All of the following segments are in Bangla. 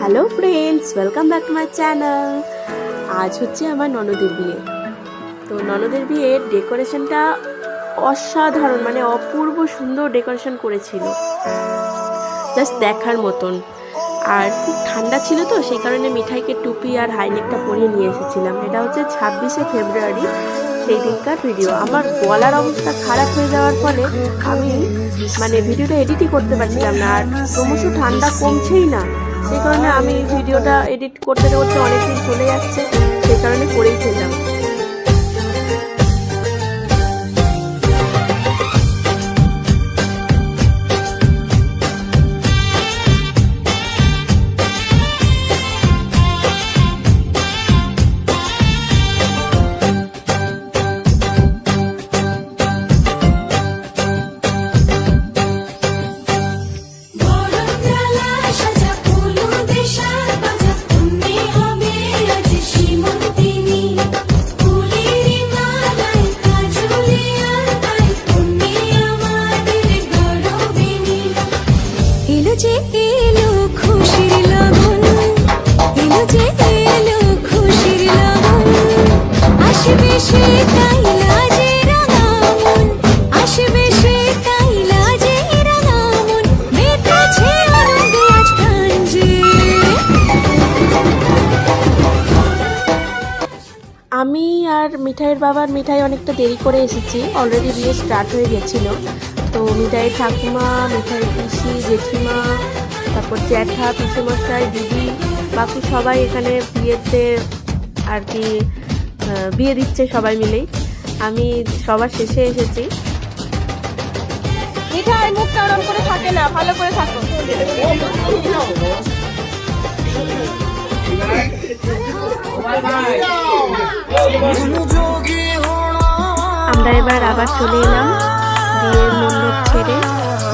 Hello friends welcome back to my channel আজ হচ্ছে আমার ননদের বিয়ে। তো ননদের বিয়ের ডেকোরেশনটা অসাধারণ মানে অপূর্ব সুন্দর ডেকোরেশন করেছিল। জাস্ট দেখার মতন। আর খুব ঠান্ডা ছিল তো, সেই কারণে মিঠাইকে টুপি আর হাইনেকটা পরিয়ে নিয়ে এসেছিলাম। এটা হচ্ছে ছাব্বিশে ফেব্রুয়ারি, সেই দিনকার ভিডিও আমার গলার অবস্থা খারাপ হয়ে যাওয়ার ফলে আমি মানে ভিডিওটা এডিটই করতে পারছিলাম না। আর ক্রমশ ঠান্ডা কমছেই না। সেই কারণে আমি ভিডিওটা এডিট করতে করতে অনেকদিন চলে যাচ্ছে সেই কারণে করেই ফেললাম। আর মিঠাইয়ের বাবার মিঠাই অনেকটা দেরি করে এসেছি অলরেডি বিয়ে স্টার্ট হয়ে গেছিল। তো মিঠাইয়ের ঠাকুমা মিঠাই পিসি জেঠিমা তারপর জ্যাঠা পিসেমশাই দিদি বাকি সবাই এখানে বিয়েতে আর কি বিয়ে দিচ্ছে সবাই মিলেই। আমি সবার শেষে এসেছি। মিঠাই মুখটা ওরম করে থাকে না ভালো করে থাকো। আমরা এবার আবার চলে এলাম বিয়ের মণ্ডপ ছেড়ে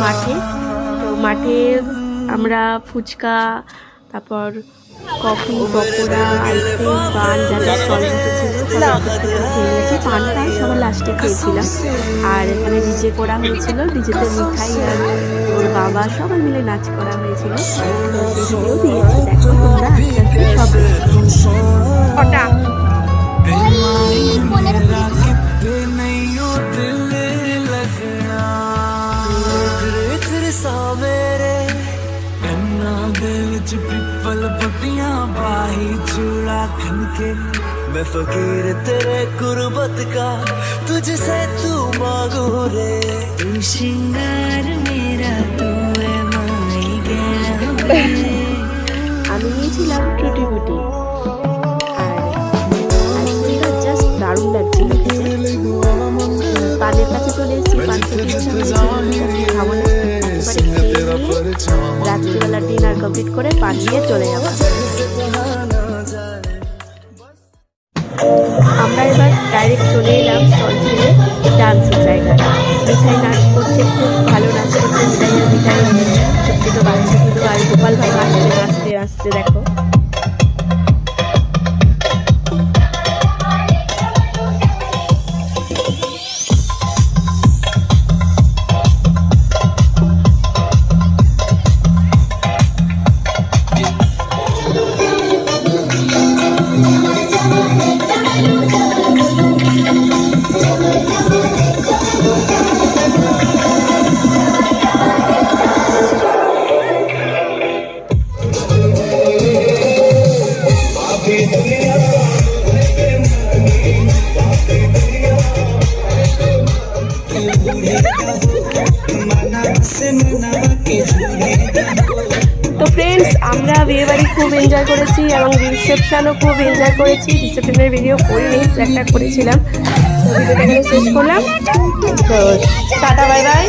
মাঠে। তো মাঠে আমরা ফুচকা তারপর কফি পকোড়া আইসক্রিম পান যা যা স্টল বসেছিল সব খেয়ে পানটা সবার লাস্টে খেয়েছিলাম। আর এখানে ডিজে করা হয়েছিল ডিজেতে মিঠাই আর ওর বাবা সবাই মিলে নাচ করা হয়েছিল। তো সেই ভিডিও দিয়েছি দেখো তোমরা আস্তে আস্তে সব च पिपल पटियाँ बाही चूड़ा खनके मैं फकीर तेरे कुर्बत का, तुझसे तू मांगू रे। तू शिंगा রাত্রিবেলা ডিনার কমপ্লিট করে পাঠিয়ে চলে যাব। আমরা এবার ডাইরেক্ট চলে এলাম ছেড়ে ডান্সের জায়গায়। মিঠাই নাচ করছে, খুব ভালো নাচ করছে মিঠাই মিঠাই। ছোট ছোট বাচ্চাগুলো আর গোপাল ভাই আসছে নাচতে নাচতে দেখো। তো ফ্রেন্ডস আমরা বিয়ে বাড়ি খুব এনজয় করেছি এবং রিসেপশানও খুব এনজয় করেছি। রিসেপশনের ভিডিও করিনি একটা করেছিলাম। ভিডিওটা শেষ করলাম। তো টাটা বাই বাই